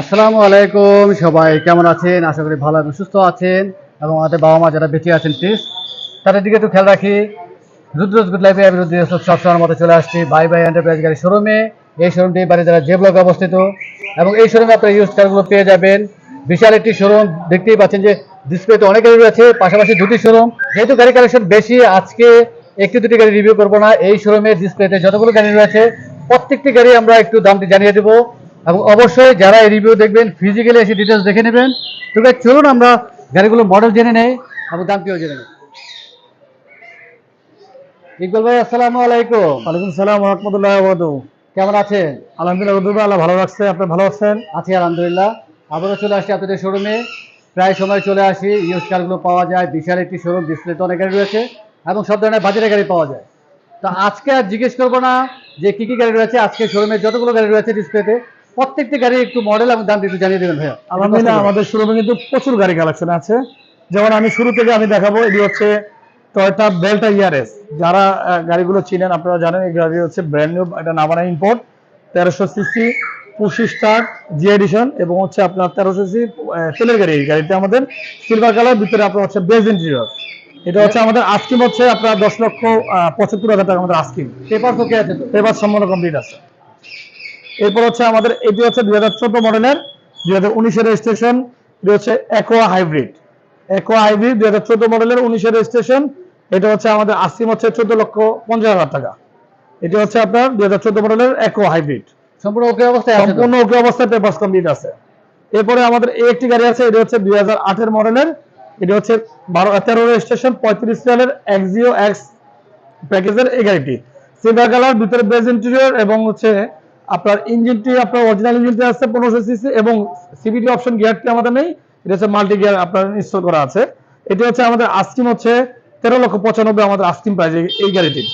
আসসালামু আলাইকুম, সবাই কেমন আছেন? আশা করি ভালো এবং সুস্থ আছেন এবং আমাদের বাবা মা যারা বেঁচে আছেন প্লিজ তাদের দিকে একটু খেয়াল রাখি। রুদ্রজ গুড লাইফে আমি রুদ্র সবসময়ের মতো চলে আসছি বাই বাই এন্টারপ্রাইজ গাড়ি শোরুমে এই শোরুমটি বাড়ি যারা যে ব্লকে অবস্থিত। এবং এই শোরুমে আপনারা ইউজ কারগুলো পেয়ে যাবেন। বিশাল একটি শোরুম দেখতেই পাচ্ছেন যে ডিসপ্লেতে অনেক গাড়ি রয়েছে, পাশাপাশি দুটি শোরুম যেহেতু গাড়ি কালেকশন বেশি, আজকে একটি দুটি গাড়ি রিভিউ করব না। এই শোরুমের ডিসপ্লেতে যতগুলো গাড়ি রয়েছে, প্রত্যেকটি গাড়ি আমরা একটু দামটি জানিয়ে দেবো। এবং অবশ্যই যারা এই রিভিউ দেখবেন ফিজিক্যালি এসে ডিটেলস দেখে নেবেন। তো চলুন আমরা গাড়িগুলো মডেল জেনে নেই এবং দামটিও জেনে নেই। ইকবাল ভাই আসসালামু আলাইকুম। ওয়ালাইকুম সালাম রহমতুল্লাহ কেমন আছেন? আলহামদুলিল্লাহ আল্লাহ ভালো রাখছে। আপনি ভালো আছেন? আছি আলহামদুলিল্লাহ। আবারও চলে আসছি আপনাদের শোরুমে প্রায় সময় চলে আসি ইউজ কারগুলো পাওয়া যায় বিশাল একটি শোরুম ডিসপ্লেতে অনেক গাড়ি রয়েছে এবং সব ধরনের বাজারের গাড়ি পাওয়া যায়। তো আজকে আর জিজ্ঞেস করব না যে কি কি গাড়ি রয়েছে আজকে শোরুমে যতগুলো গাড়ি রয়েছে ডিসপ্লেতে প্রত্যেকটি গাড়ি একটু মডেল এবং দামটি একটু জানিয়ে দেবেন ভাইয়া। আলহামদুলিল্লাহ। আমাদের শোরুমে কিন্তু প্রচুর গাড়ি কালেকশন আছে। যেমন আমি শুরু থেকে আমি দেখাবো এটি হচ্ছে টয়টা বেল্টা ইয়ারএস যারা গাড়িগুলো চিনেন আপনারা জানেন এই গাড়ি হচ্ছে ব্র্যান্ড নিউ এটা নামানা ইম্পোর্ট তেরোশো সিসি পঁচিশ স্টার জি এডিশন এবং হচ্ছে আপনার তেরোশো সিসি তেলের গাড়ি। এই গাড়িতে আমাদের সিলভার কালার ভিতরে আপনার হচ্ছে বেজ ইন্টেরিয়র এটা হচ্ছে আমাদের আস্কিম হচ্ছে আপনার দশ লক্ষ পঁচাত্তর হাজার টাকা আমাদের আস্কিম পেপার ওকে আছে পেপার সম্পূর্ণ কমপ্লিট আছে। এরপর হচ্ছে আমাদের এটি হচ্ছে দুই হাজার চোদ্দ মডেলের দুই হাজার উনিশের রেজিস্ট্রেশন এটি হচ্ছে একোয়া হাইব্রিড একোয়া হাইব্রিড দুই হাজার চোদ্দ মডেলের উনিশের রেজিস্ট্রেশন এটা হচ্ছে আমাদের আসিম হচ্ছে চোদ্দ লক্ষ পঞ্চাশ হাজার টাকা। এটি হচ্ছে আপনার দুই হাজার চোদ্দ মডেলের একোয়া হাইব্রিড সম্পূর্ণ ওকে অবস্থায় সম্পূর্ণ ওকে অবস্থায় পেপার কমপ্লিট আছে। এরপরে আমাদের এই একটি গাড়ি আছে এটা হচ্ছে দুই হাজার আটের মডেলের এটা হচ্ছে বারো তেরো রেজিস্ট্রেশন পঁয়ত্রিশ সালের এক্সিও এক্স প্যাকেজের এই গাড়িটি। সিলভার কালার ভিতরে বেজ ইন্টেরিয়র এবং হচ্ছে আপনার ইঞ্জিনটি আপনার অরিজিনাল ইঞ্জিনটি আছে পনেরোশো সিসি এবং সিবিটি অপশন গিয়ারটি আমাদের নেই। এটা হচ্ছে মাল্টি গিয়ার আপনার ইনস্টল করা আছে। এটি হচ্ছে আমাদের আস্কিম হচ্ছে তেরো লক্ষ পঁচানব্বই আমাদের আস্কিম প্রাইস এই গাড়িটির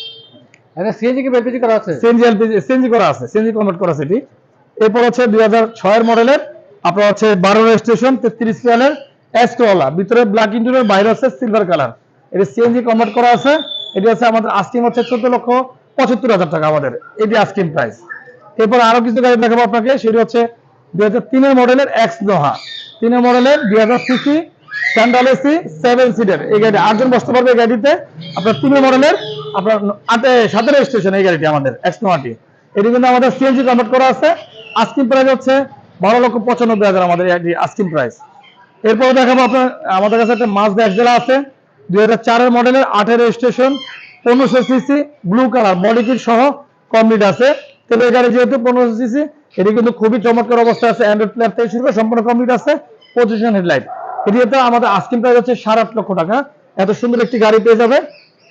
সিএনজি কি এলপিজি করা আছে? সিএনজি এলপিজি সিএনজি করা আছে সিএনজি কনভার্ট করা আছে এটি। এরপর হচ্ছে দুই হাজার ছয়ের মডেলের আপনার হচ্ছে বারো রেজিস্ট্রেশন তেত্রিশ সালের এসকোলা ভিতরে ব্ল্যাক ইন্টেরিয়র বাইরে হচ্ছে সিলভার কালার এটি সিএনজি কনভার্ট করা আছে। এটি হচ্ছে আমাদের আস্কিম হচ্ছে চোদ্দ লক্ষ পঁচাত্তর হাজার টাকা আমাদের। এটি আস্কিম প্রাইস এরপর আরও কিছু গাড়ি দেখাবো আপনাকে, সেটি হচ্ছে দুই হাজার তিনের মডেলের এক্স নোহা তিনের মডেলের দুই হাজার সিসি স্যান্ডাল এসি সেভেন সিটের এই গাড়ি আটজন বসতে পারবে এই গাড়িতে। আপনার তিনের মডেলের, আপনার আটে সাতের স্টেশন এই গাড়িটি আমাদের এক্স নোহাটি এটি কিন্তু আমাদের সিএনজি কনভার্ট করা আছে। আস্কিম প্রাইস হচ্ছে বারো লক্ষ পঁচানব্বই হাজার আমাদের এটি আস্কিম প্রাইস এরপর দেখাবো আপনার, আমাদের কাছে একটা মাজদা একজেলা আছে। দুই হাজার চারের মডেলের আঠের রেজিস্ট্রেশন পনেরোশো CC blue colour body kit সহ কমপ্লিট আছে। তেলের গাড়ি যেহেতু পনেরোশো সিসি এটি কিন্তু খুবই চমৎকার অবস্থায় আছে। অ্যান্ড্রয়েড প্লেয়ার থেকে শুরু করে সম্পূর্ণ কমপ্লিট আছে। পজিশন হেডলাইট এটি হচ্ছে আমাদের আস্কিম প্রাইস হচ্ছে সাড়ে আট লক্ষ টাকা। এত সুন্দর একটি গাড়ি পেয়ে যাবে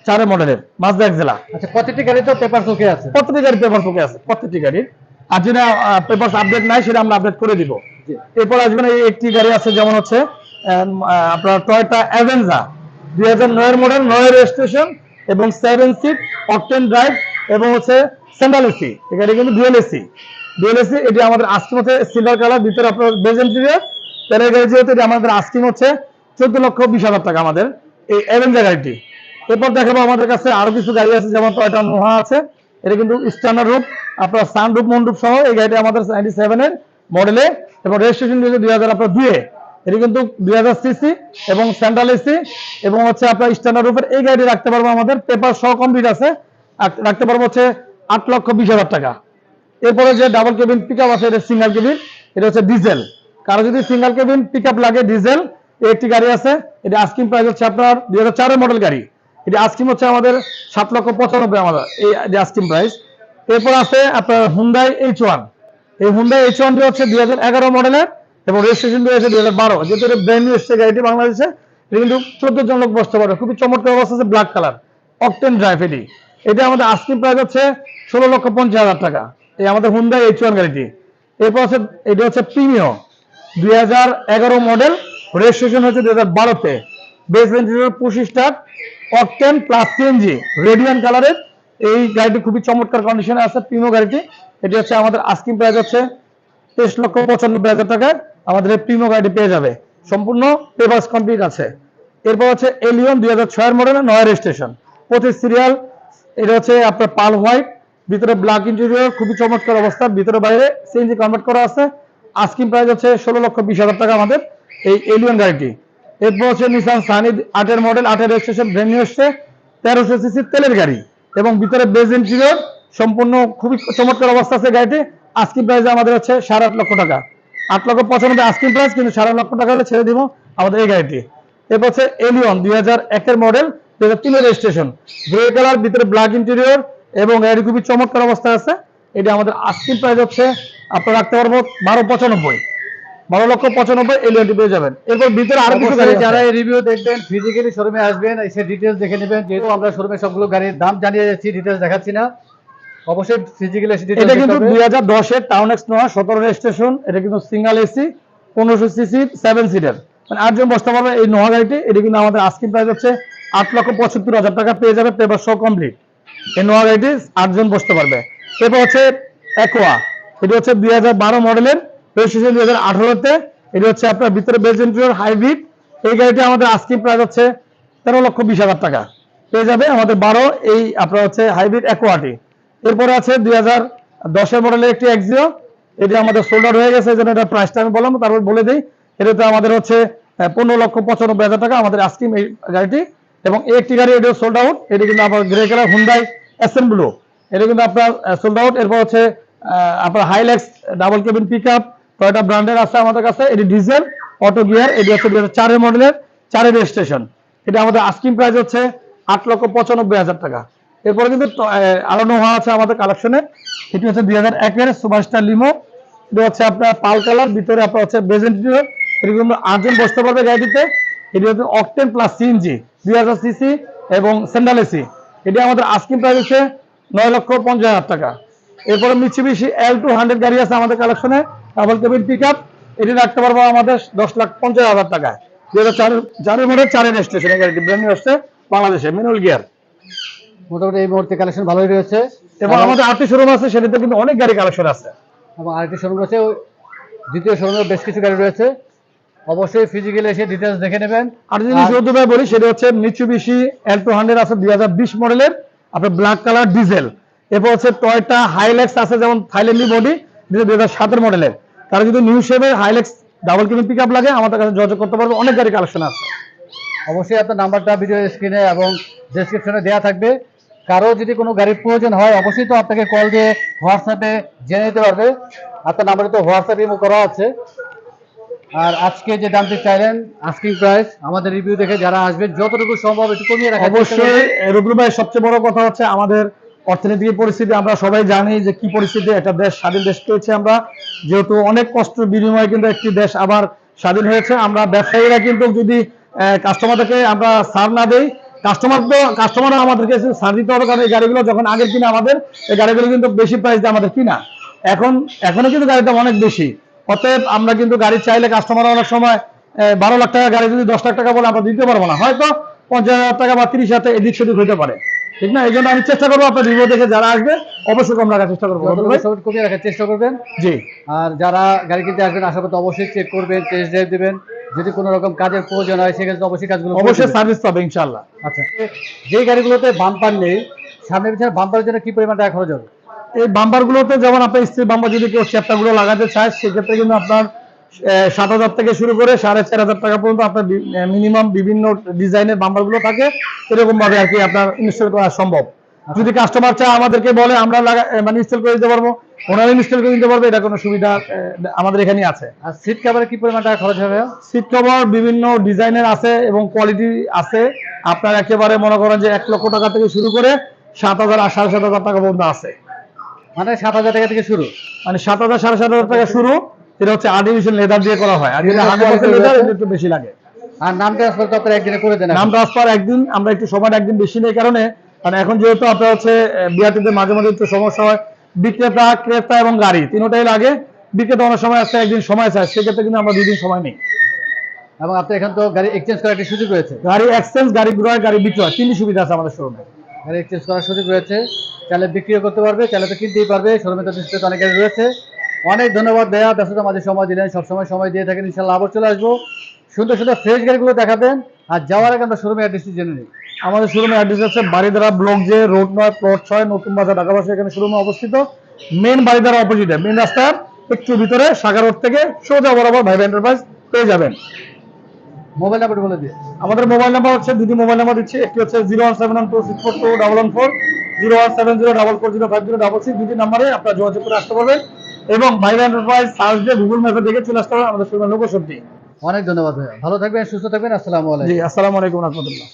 চারের মডেলের মাজদা একজেলা আচ্ছা প্রত্যেকটি গাড়ি তো পেপার ওকে আছে। প্রত্যেকটি গাড়ি পেপার ওকে আছে প্রত্যেকটি গাড়ির। আর যেটা পেপার আপডেট নাই সেটা আমরা আপডেট করে দিব। এরপর আসবেন এই একটি গাড়ি আছে যেমন হচ্ছে আপনার টয়টা অ্যাভেঞ্জা দুই হাজার নয়ের মডেল নয়ের রেজিস্ট্রেশন এবং সেভেন সিট অকটেন ড্রাইভ এবং হচ্ছে স্যান্ডাল এসি গাড়ি কিন্তু ডুয়েল এসি ডুয়েল এসি এটি আমাদের আস্কিম হচ্ছে সিলভার কালার ভিতরে আপনার বেজ ইন্টেরিয়র গাড়ি যেহেতু এটি আমাদের আস্কিম হচ্ছে চোদ্দ লক্ষ বিশ হাজার টাকা আমাদের এই অ্যাভেঞ্জা গাড়িটি। এরপর দেখাবো আমাদের কাছে আরও কিছু গাড়ি আছে, যেমন টয়টা নোহা আছে। এটা কিন্তু স্ট্যান্ডার্ড রূপ, আপনার সান রূপ মন্ডুপ সহ এই গাড়িটা আমাদের নাইনটি সেভেনের মডেলে এবং রেজিস্ট্রেশন দিয়েছে দুই হাজার আপনার দুয়ে এটি কিন্তু দুই হাজার সিসি এবং সেন্ট্রাল এসি এবং হচ্ছে আপনার স্ট্যান্ডার্ড রূপের এই গাড়ি রাখতে পারব আমাদের পেপার সহ কমপ্লিট আছে। রাখতে পারব হচ্ছে আট লক্ষ বিশ হাজার টাকা। এরপরে যে ডাবল কেবিন পিক আছে, এটা সিঙ্গেল কেবিন এটা হচ্ছে ডিজেল কারও যদি সিঙ্গেল কেবিন পিক লাগে ডিজেল একটি গাড়ি আছে, এটা আস্কিং প্রাইস হচ্ছে আপনার দুই হাজার মডেল গাড়ি। এটা আস্কিম হচ্ছে আমাদের সাত লক্ষ পঁচানব্বই আমাদের, এই আস্কিম প্রাইস এরপর আছে আপনার হুন্ডাই এইচ ওয়ান এই হুন্ডাই এইচ ওয়ানটি হচ্ছে দুই হাজার এগারো মডেলের এবং রেজিস্ট্রেশন রয়েছে দুই হাজার বারো। যেহেতু এটা ব্র্যান্ড নিউ এসছে গাড়িটি বাংলাদেশে, এটা কিন্তু চোদ্দ জন লোক বসতে পারে খুবই চমৎকার অবস্থা আছে ব্ল্যাক কালার অকটেন ড্রাইভ এটি। এটা আমাদের আস্কিং প্রাইস হচ্ছে ষোলো লক্ষ পঞ্চাশ হাজার টাকা। এই আমাদের হুন্ডাই এইচ ওয়ান গাড়িটি। এরপর আছে এটা হচ্ছে প্রিমিও দুই হাজার এগারো মডেল রেজিস্ট্রেশন হচ্ছে দুই হাজার বারোতে। বেস ভেন্টিলেটর পঁচিশ স্টার অকটেন প্লাস সিএনজি রেডিয়ান কালারের এই গাড়িটি খুবই চমৎকার কন্ডিশনে আছে প্রিমিও গাড়িটি। এটি হচ্ছে আমাদের আস্কিং প্রাইস হচ্ছে তেইশ লক্ষ পঁচানব্বই হাজার টাকায় আমাদের এই প্রিমিও গাড়িটি পেয়ে যাবে। সম্পূর্ণ পেপার্স কমপ্লিট আছে। এরপর হচ্ছে এলিয়ন দুই হাজার ছয়ের মডেলের নয় রেজিস্ট্রেশন পঁচিশ সিরিয়াল এটা হচ্ছে আপনার পাল হোয়াইট, ভিতরে ব্ল্যাক ইন্টেরিয়র খুবই চমৎকার অবস্থা, ভিতরে বাইরে সিএনজি কনভার্ট করা আছে। আস্কিং প্রাইস হচ্ছে ষোলো লক্ষ বিশ হাজার টাকা আমাদের এই এলিয়ন গাড়িটি। এরপর হচ্ছে নিসান সানি আটের মডেল আটের রেজিস্ট্রেশন ব্র্যান্ড নিউ এসছে, তেরোশো সিসি তেলের গাড়ি এবং ভিতরে বেজ ইন্টেরিয়র সম্পূর্ণ খুবই চমৎকার অবস্থা আছে গাড়িটি। আস্কিং প্রাইস আমাদের হচ্ছে সাড়ে আট লক্ষ টাকা। আট লক্ষ পঁচানব্বই আস্কিং প্রাইস কিন্তু সাড়ে লক্ষ টাকা হলে ছেড়ে দিব আমাদের এই গাড়িটি। এরপর হচ্ছে এলিয়ন দুই হাজার একের মডেল হাজার তিনের রেজিস্ট্রেশন গ্রে কালার ভিতরে ব্ল্যাক ইন্টেরিয়র এবং গাড়ি খুবই চমৎকার অবস্থা আছে। এটা আমাদের প্রাইস হচ্ছে আপনারা রাখতে পারব বারো পঁচানব্বই। বারো লক্ষ পঁচানব্বই এলিয়নটি পেয়ে যাবেন। এরপর ভিতরে আরও কিছু গাড়ি যারা এই রিভিউ দেখবেন ফিজিক্যালি শোরুমে আসবেন এসে ডিটেলস দেখে নেবেন। যেহেতু আমরা শোরুমে সবগুলো গাড়ির দাম জানিয়ে যাচ্ছি ডিটেলস দেখাচ্ছি না। অবশ্যই ফিজিক্যালি এসে এটা কিন্তু দুই হাজার দশের টাউন এক্স নয় সতেরো রেজিস্ট্রেশন এটা কিন্তু সিঙ্গেল এসি পনেরোশো সিসি সেভেন সিটার মানে আটজন বসতে পারবে এই নোয়া গাড়িটি। এটা কিন্তু আমাদের আস্কিং প্রাইস হচ্ছে আট লক্ষ পঁচাত্তর হাজার টাকা পেয়ে যাবে পেপার শো কমপ্লিট নোয়া গাড়িটি আটজন বসতে পারবে। এরপর হচ্ছে একোয়া এটা হচ্ছে দুই হাজার বারো মডেলের রেজিস্ট্রেশন দুই হাজার আঠারোতে। এটা হচ্ছে আপনার ভিতরে বেজ ইন্টেরিয়র হাইব্রিড এই গাড়িটি আমাদের আস্কিং প্রাইস হচ্ছে তেরো লক্ষ বিশ হাজার টাকা। পেয়ে যাবে আমাদের বারো, এই আপনার হচ্ছে হাইব্রিড অ্যাকোয়াটি এরপরে আছে দুই হাজার দশের মডেলের একটি এক্সিও এটি আমাদের সোল্ড আউট হয়ে গেছে, এই এটা প্রাইসটা আমি বললাম, তারপর বলে দিই। এটাতে আমাদের হচ্ছে পনেরো লক্ষ পঁচানব্বই হাজার টাকা আমাদের আস্কিম এই গাড়িটি। এবং একটি গাড়ি এটা সোল্ড আউট এটা কিন্তু আপনার গ্রে কালার হুন্ডাই অ্যাসেম্বলো এটা কিন্তু আপনার সোল্ড আউট এরপর হচ্ছে আপনার Hilux double cabin pick up Toyota ব্র্যান্ডের আছে আমাদের কাছে, এটি ডিজেল অটো গিয়ার এটি হচ্ছে দুই হাজার চারের মডেলের চারের রেজিস্ট্রেশন এটা আমাদের আস্কিং প্রাইস হচ্ছে আট লক্ষ পঁচানব্বই হাজার টাকা। এরপরে কিন্তু আরও নোহা আছে আমাদের কালেকশনে এটি হচ্ছে দুই হাজার একের সুপারস্টার লিমো এটা হচ্ছে আপনার পাল কালার, ভিতরে আপনার হচ্ছে বেজেন্টিও এটি কিন্তু আটজন বসতে পারবে গাড়িটিতে। এটি হচ্ছে অকটেন প্লাস সিএনজি দুই হাজার সিসি এবং এসি এটি আমাদের আস্কিং প্রাইস হচ্ছে নয় লক্ষ পঞ্চাশ হাজার টাকা। এরপরে এল টু হান্ড্রেড গাড়ি আছে আমাদের কালেকশনে ডাবল কেবিন পিক আপ এটি রাখতে পারব আমাদের দশ লাখ পঞ্চাশ হাজার টাকায়। হাজার চারের চারের মধ্যে চারের স্টেশনে গাড়িটি ব্র্যান্ড নিউ আসছে বাংলাদেশে মিনুল গিয়ার মোটামুটি এই মুহূর্তে কালেকশন ভালোই রয়েছে। এবং আমাদের আটটি শোরুম আছে সেটাতে কিন্তু অনেক গাড়ি কালেকশন আছে। এবং আরেকটি শোরুম রয়েছে দ্বিতীয় শোরুমে বেশ কিছু গাড়ি রয়েছে। অবশ্যই ফিজিক্যালি এসে ডিটেলস দেখে নেবেন। আর যদি চৌদ্দ ভাই বলি সেটা হচ্ছে মিচুবিশি এল টু হান্ড্রেড আছে দুই হাজার বিশ মডেলের আপনার ব্ল্যাক কালার ডিজেল এরপর হচ্ছে টয়টা হাইলেক্স আছে যেমন থাইল্যান্ডি বডি যেটা দুই হাজার সাতের মডেলের তারা যদি নিউ শেপের হাইলেক্স ডাবল কিমিং পিক আপ লাগে আমাদের কাছে যোগাযোগ করতে পারবে অনেক গাড়ি কালেকশন আছে। অবশ্যই আপনার নাম্বারটা ভিডিও স্ক্রিনে এবং ডেসক্রিপশনে দেওয়া থাকবে। কারও যদি কোনো গাড়ির প্রয়োজন হয় অবশ্যই তো আপনাকে কল দিয়ে হোয়াটসঅ্যাপে জেনে নিতে পারবে। আপনার নাম্বারে তো হোয়াটসঅ্যাপ ইমো করা আছে। আর আজকে যে দামটি চাইলেন আস্কিং প্রাইস আমাদের রিভিউ দেখে যারা আসবেন যতটুকু সম্ভব একটু কমিয়ে রাখা অবশ্যই রুদ্র ভাই সবচেয়ে বড় কথা হচ্ছে আমাদের অর্থনৈতিক পরিস্থিতি। আমরা সবাই জানি যে কি পরিস্থিতি একটা দেশ স্বাধীন দেশ পেয়েছে আমরা। যেহেতু অনেক কষ্ট বিনিময়ে কিন্তু একটি দেশ আবার স্বাধীন হয়েছে। আমরা ব্যবসায়ীরা কিন্তু যদি কাস্টমারদেরকে আমরা সার না দেই কাস্টমার তো কাস্টমার আমাদেরকে সার দিতে হবে। কারণ এই গাড়িগুলো যখন আগের কিনা আমাদের এই গাড়িগুলো কিন্তু বেশি প্রাইস দিয়ে আমাদের কিনা। এখন এখনও কিন্তু গাড়ির দাম অনেক বেশি। অতএব আমরা কিন্তু গাড়ি চাইলে কাস্টমার অনেক সময় বারো লাখ টাকা গাড়ি যদি দশ লাখ টাকা বলে আমরা দিতে পারব না। হয়তো পঞ্চাশ হাজার টাকা বা তিরিশ হাজার এদিক সেদিক হতে পারে। ঠিক না? এই জন্য আমি চেষ্টা করব আপনার রিভিউ দেখে যারা আসবে অবশ্যই কম রাখার চেষ্টা করব। কমিয়ে রাখার চেষ্টা করবেন। জি। আর যারা গাড়ি কিনতে আসবেন আশা করতে অবশ্যই চেক করবেন টেস্ট ড্রাইভ দেবেন। যদি কোনো রকম কাজের প্রয়োজন হয় সেক্ষেত্রে অবশ্যই কাজগুলো অবশ্যই সার্ভিস পাবে ইনশাল্লাহ আচ্ছা। যে গাড়িগুলোতে বাম্পার নেই সামনে পিছনে বাম্পারের জন্য কি পরিমাণ টাকা খরচ হবে? এই বাম্পার গুলোতে যেমন আপনার স্ত্রী বাম্পার যদি কেউ চ্যাপ্টারগুলো লাগাতে চায় সেক্ষেত্রে কিন্তু আপনার সাত হাজার থেকে শুরু করে সাড়ে চার হাজার টাকা পর্যন্ত আপনার মিনিমাম বিভিন্ন ডিজাইনের বাম্পারগুলো থাকে এরকম ভাবে আর কি আপনার ইনস্টল করা সম্ভব। যদি কাস্টমার চায় আমাদেরকে বলে আমরা লাগা মানে ইনস্টল করে দিতে পারব ওনারা ইনস্টল করে দিতে পারবে এটা কোনো সুবিধা আমাদের এখানে আছে। আর সিট কাভারে কি পরিমাণ টাকা খরচ হবে? সিট কভার বিভিন্ন ডিজাইনের আছে এবং কোয়ালিটি আছে। আপনার একেবারে মনে করেন যে এক লক্ষ টাকা থেকে শুরু করে সাত হাজার আর সাড়ে সাত হাজার টাকা পর্যন্ত আছে। মানে সাত হাজার টাকা থেকে শুরু। মানে সাত হাজার সাড়ে সাত হাজার টাকা শুরু এটা হচ্ছে আর্টিফিশিয়াল লেদার দিয়ে করা হয়। আর যেটা এটা লেদার একটু বেশি লাগে। আর নাম ট্রান্সফার তো আপনারা একদিনে করে দেন নাম ট্রান্সফার একদিন আমরা একটু সময় একদিন বেশি নেই কারণে। মানে এখন যেহেতু আপনার হচ্ছে বিআরটিতে মাঝে মাঝে একটু সমস্যা হয় বিক্রেতা ক্রেতা এবং গাড়ি তিনটাই লাগে। বিক্রেতা অনেক সময় আছে একদিন সময় চায় সেক্ষেত্রে কিন্তু আমরা দুই দিন সময় নেই। এবং আপনার এখানে তো গাড়ি এক্সচেঞ্জ করার একটা সুযোগ রয়েছে। গাড়ি এক্সচেঞ্জ গাড়ি ক্রয় গাড়ি বিক্রয় তিনটি সুবিধা আছে আমাদের শোরুমে গাড়ি এক্সচেঞ্জ সুযোগ রয়েছে। চাইলে বিক্রিও করতে পারবে চাইলে তো কিনতেই পারবে, শোরুমে তো ডিসপ্লেতে অনেক গাড়ি রয়েছে। অনেক ধন্যবাদ দেয়া ব্যস্ততা মাঝে সময় দিলেন, সবসময় সময় দিয়ে থাকেন ইনশাল্লাহ আবার চলে আসব। সুন্দর সুন্দর ফ্রেশ গাড়িগুলো দেখাবেন, আর যাওয়ার আগে আমরা শোরুমে অ্যাড্রেসটি জেনে নিই। আমাদের শোরুমে অ্যাড্রেস আছে বাড়িধারা ব্লক যে রোড নয় প্লট ছয়, নতুন বাজার, ঢাকা বাসা এখানে শোরুমে অবস্থিত। মেন বাড়িধারা অপোজিটে মেন রাস্তার একটু ভিতরে, সাগর রোড থেকে সোজা বরাবর ভাইবা এন্টারপ্রাইজ পেয়ে যাবেন। মোবাইল নাম্বার বলে দিয়ে আমাদের মোবাইল নাম্বার হচ্ছে দুটি মোবাইল নাম্বার দিচ্ছি। একটি হচ্ছে zero one seven one two six four two double one four zero one seven zero double four zero five zero double six দুটি নাম্বারে আপনারা যোগাযোগ করে আসতে পারবেন। এবং ভাইবা এন্টারপ্রাইজ সার্চ দিয়ে গুগল ম্যাপে দেখে চলে আসতে পারবেন আমাদের শোরুমের লোকেশনটি অনেক ধন্যবাদ ভাইয়া। ভালো থাকবেন সুস্থ থাকবেন। আসসালামু আলাইকুম। জি আসসালামু আলাইকুম রহমতুল্লাহ।